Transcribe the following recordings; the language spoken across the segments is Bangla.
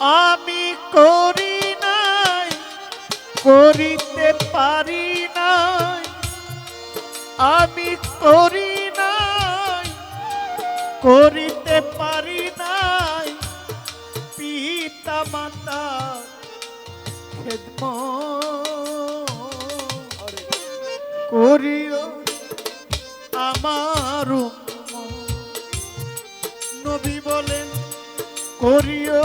আমি করি নাই, করিতে পারি নাই। আমি করি নাই, করিতে পারি নাই। পিতা মাতা খেদম করিও আমার নবী বলেন, করিও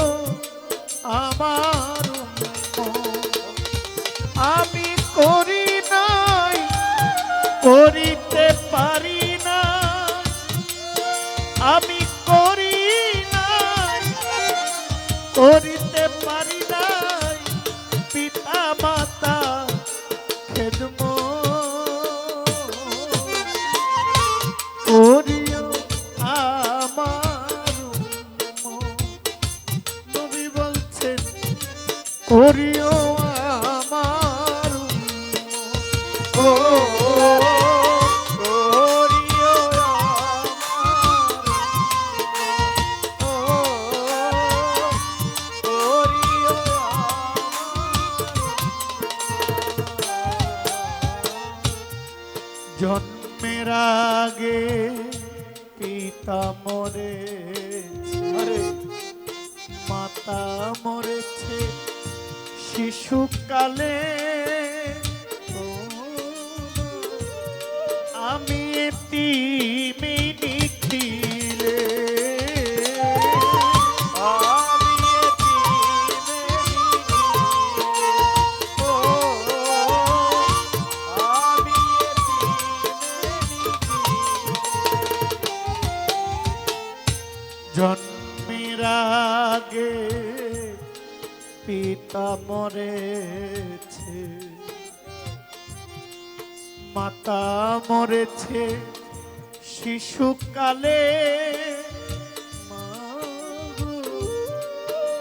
আমার করিও আমার ও জন্মের আগে পিতা মরে শিশুকালে আমি তিমি নিখিলে। জন্মের আগে পিতা মরেছে। মাতা মরেছে শিশুকালে।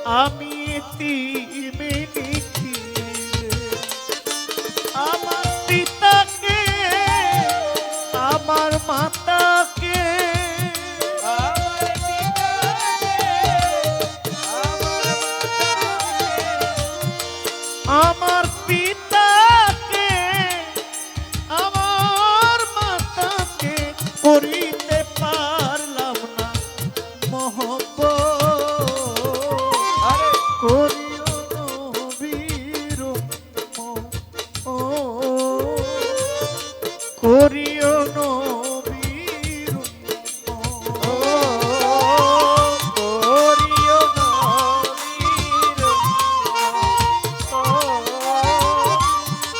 আমি তিমে আমার পিতাকে আমার মাতাকে করিও নবীর করিও নবীর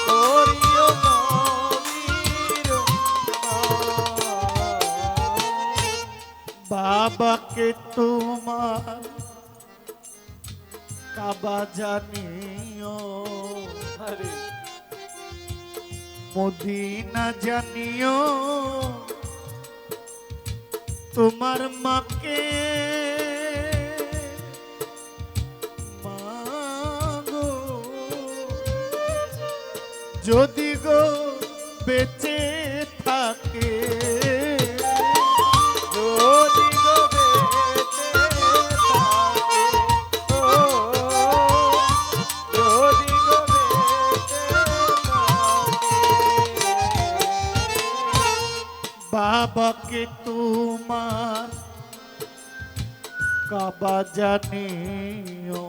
করিও নবীর বাবাকে তোমার কাবা জানিও। মদিনা জানিও তোমার মাকে যদি গো বেঁচে থাকে বাবাকে তোমার কাবা জানিও,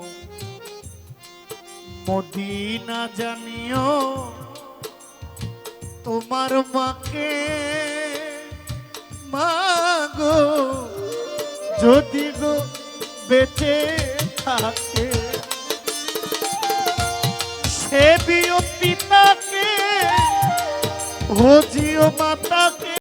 মদিনা জানিও, তোমার মাকে মাগো। যদি গো বেঁচে থাকে সেবিও পিতাকে ভোজিও মাতাকে।